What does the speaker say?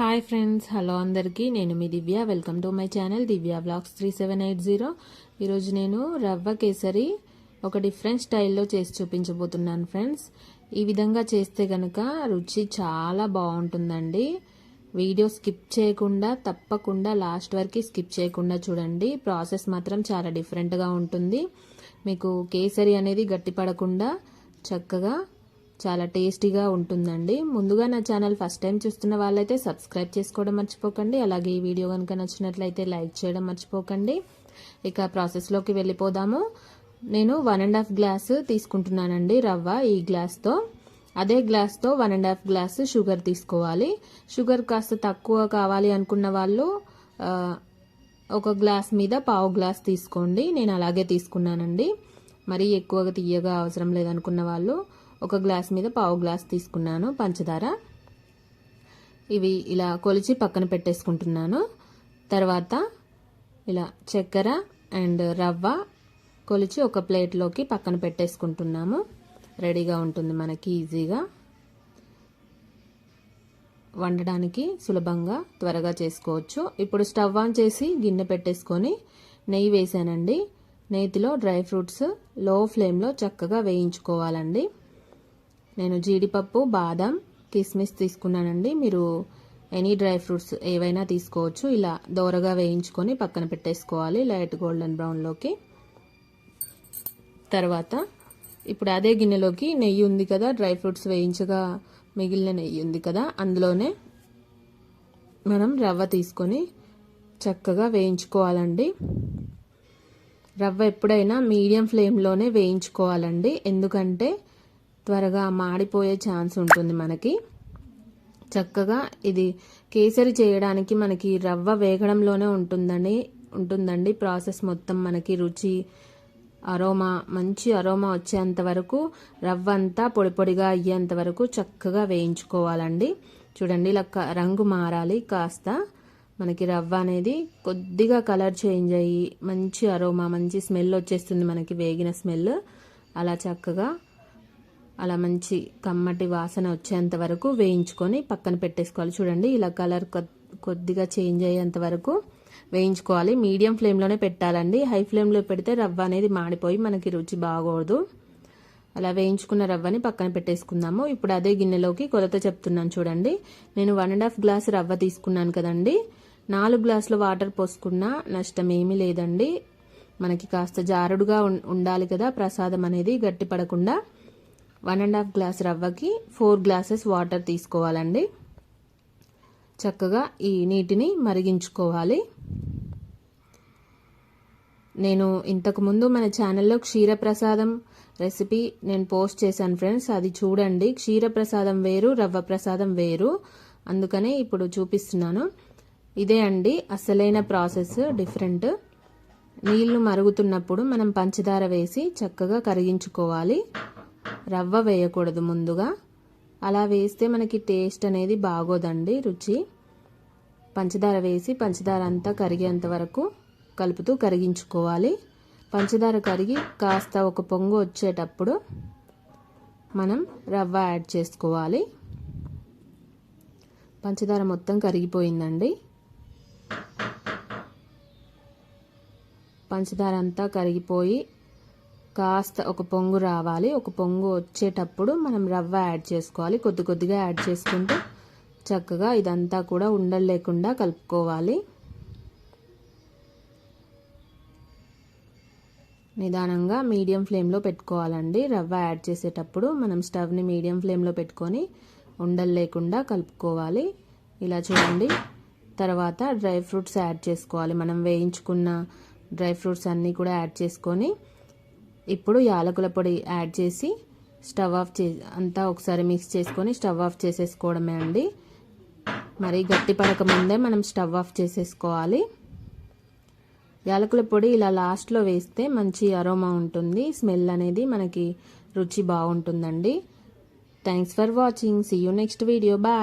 Hi friends hello అందరికీ. నేను మీ Divya. Welcome to my channel Divya blogs three seven eight zero ఈరోజు నేను రవ్వ కేసరి ఒక డిఫరెంట్ స్టైల్లో చేసి చూపించబోతున్నాను ఫ్రెండ్స్ ఈ విధంగా చేస్తే కనుక రుచి చాలా బాగుంటుందండి. వీడియో స్కిప్ చేయకుండా తప్పకుండా లాస్ట్ వరకు స్కిప్ చేయకుండా చూడండి. ప్రాసెస్ మాత్రం చాలా డిఫరెంట్గా ఉంటుంది. మీకు కేసరి అనేది గట్టిపడకుండా చక్కగా చాలా టేస్టీగా ఉంటుందండి. ముందుగా నా ఛానల్ ఫస్ట్ టైం చూస్తున్న వాళ్ళైతే సబ్స్క్రైబ్ చేసుకోవడం మర్చిపోకండి. అలాగే ఈ వీడియో కనుక నచ్చినట్లయితే లైక్ చేయడం మర్చిపోకండి. ఇక ప్రాసెస్లోకి వెళ్ళిపోదాము. నేను వన్ అండ్ హాఫ్ గ్లాస్ తీసుకుంటున్నానండి రవ్వ ఈ గ్లాస్తో అదే గ్లాస్తో one and half glass sugar తీసుకోవాలి. షుగర్ కాస్త తక్కువ కావాలి అనుకున్న వాళ్ళు ఒక గ్లాస్ మీద పావు గ్లాస్ తీసుకోండి. నేను అలాగే తీసుకున్నానండి. మరీ ఎక్కువగా తీయగా అవసరం లేదనుకున్న వాళ్ళు ఒక గ్లాస్ మీద పావు గ్లాస్ తీసుకున్నాను పంచదార. ఇవి ఇలా కొలిచి పక్కన పెట్టేసుకుంటున్నాను. తర్వాత ఇలా చక్కెర అండ్ రవ్వ కొలిచి ఒక ప్లేట్లోకి పక్కన పెట్టేసుకుంటున్నాము. రెడీగా ఉంటుంది మనకి ఈజీగా. వండడానికి సులభంగా త్వరగా చేసుకోవచ్చు. ఇప్పుడు స్టవ్ ఆన్ చేసి గిన్నె పెట్టేసుకొని నెయ్యి వేసానండి నేతిలో డ్రై ఫ్రూట్స్లో ఫ్లేమ్లో చక్కగా వేయించుకోవాలండి. నేను జీడిపప్పు బాదం కిస్మిస్ తీసుకున్నానండి. మీరు ఎనీ డ్రై ఫ్రూట్స్ ఏవైనా తీసుకోవచ్చు. ఇలా దోరగా వేయించుకొని పక్కన పెట్టేసుకోవాలి లైట్ గోల్డెన్ బ్రౌన్లోకి తర్వాత ఇప్పుడు అదే గిన్నెలోకి నెయ్యి ఉంది కదా డ్రై ఫ్రూట్స్ వేయించగా మిగిలిన నెయ్యి ఉంది కదా అందులోనే మనం రవ్వ తీసుకొని చక్కగా వేయించుకోవాలండి. రవ్వ ఎప్పుడైనా మీడియం ఫ్లేమ్లోనే వేయించుకోవాలండి. ఎందుకంటే త్వరగా మాడిపోయే ఛాన్స్ ఉంటుంది మనకి. చక్కగా ఇది కేసరి చేయడానికి మనకి రవ్వ వేగడంలోనే ఉంటుందని ఉంటుందండి. ప్రాసెస్ మొత్తం మనకి రుచి అరోమా మంచి అరోమా వచ్చేంత వరకు రవ్వ అంతా పొడి పొడిగా అయ్యేంత వరకు చక్కగా వేయించుకోవాలండి. చూడండి ఇలా రంగు మారాలి. కాస్త మనకి రవ్వ అనేది కొద్దిగా కలర్ చేంజ్ అయ్యి మంచి అరోమా మంచి స్మెల్ వచ్చేస్తుంది మనకి వేగిన స్మెల్. అలా చక్కగా అలా మంచి కమ్మటి వాసన వచ్చేంత వరకు వేయించుకొని పక్కన పెట్టేసుకోవాలి. చూడండి ఇలా కలర్ కొద్దిగా చేంజ్ అయ్యేంత వరకు వేయించుకోవాలి. మీడియం ఫ్లేమ్లోనే పెట్టాలండి. హై ఫ్లేమ్లో పెడితే రవ్వ అనేది మాడిపోయి మనకి రుచి బాగోదు. అలా వేయించుకున్న రవ్వని పక్కన పెట్టేసుకుందాము. ఇప్పుడు అదే గిన్నెలోకి కొలత చెప్తున్నాను చూడండి. నేను వన్ అండ్ హాఫ్ గ్లాస్ రవ్వ తీసుకున్నాను కదండి. నాలుగు గ్లాసులు వాటర్ పోసుకున్నా నష్టం ఏమీ లేదండి. మనకి కాస్త జారుడుగా ఉండాలి కదా ప్రసాదం అనేది గట్టి పడకుండా. వన్ అండ్ హాఫ్ గ్లాస్ రవ్వకి ఫోర్ గ్లాసెస్ వాటర్ తీసుకోవాలండి. చక్కగా ఈ నీటిని మరిగించుకోవాలి. నేను ఇంతకుముందు మన ఛానల్లో క్షీరప్రసాదం రెసిపీ నేను పోస్ట్ చేశాను ఫ్రెండ్స్ అది చూడండి. క్షీరప్రసాదం వేరు రవ్వ ప్రసాదం వేరు. అందుకనే ఇప్పుడు చూపిస్తున్నాను. ఇదే అండి అసలైన ప్రాసెస్ డిఫరెంట్. నీళ్ళు మరుగుతున్నప్పుడు మనం పంచదార వేసి చక్కగా కరిగించుకోవాలి. రవ్వ వేయకూడదు ముందుగా. అలా వేస్తే మనకి టేస్ట్ అనేది బాగోదండి రుచి. పంచదార వేసి పంచదార అంతా కరిగేంత వరకు కలుపుతూ కరిగించుకోవాలి. పంచదార కరిగి కాస్త ఒక పొంగు వచ్చేటప్పుడు మనం రవ్వ యాడ్ చేసుకోవాలి. పంచదార మొత్తం కరిగిపోయిందండి. పంచదార అంతా కరిగిపోయి కాస్త ఒక పొంగు రావాలి. ఒక పొంగు వచ్చేటప్పుడు మనం రవ్వ యాడ్ చేసుకోవాలి. కొద్ది కొద్దిగా యాడ్ చేసుకుంటూ చక్కగా ఇదంతా కూడా ఉండలు లేకుండా కలుపుకోవాలి. నిదానంగా మీడియం ఫ్లేమ్లో పెట్టుకోవాలండి. రవ్వ యాడ్ చేసేటప్పుడు మనం స్టవ్ని మీడియం ఫ్లేమ్లో పెట్టుకొని ఉండలు లేకుండా కలుపుకోవాలి. ఇలా చూడండి. తర్వాత డ్రై ఫ్రూట్స్ యాడ్ చేసుకోవాలి. మనం వేయించుకున్న డ్రై ఫ్రూట్స్ అన్నీ కూడా యాడ్ చేసుకొని ఇప్పుడు యాలకుల పొడి యాడ్ చేసి స్టవ్ ఆఫ్ చే అంతా ఒకసారి మిక్స్ చేసుకొని స్టవ్ ఆఫ్ చేసేసుకోవడమే అండి. మరి గట్టి పడక ముందే మనం స్టవ్ ఆఫ్ చేసేసుకోవాలి. యాలకుల పొడి ఇలా లాస్ట్లో వేస్తే మంచి అరోమా ఉంటుంది. స్మెల్ అనేది మనకి రుచి బాగుంటుందండి. Thanks for watching see you next video bye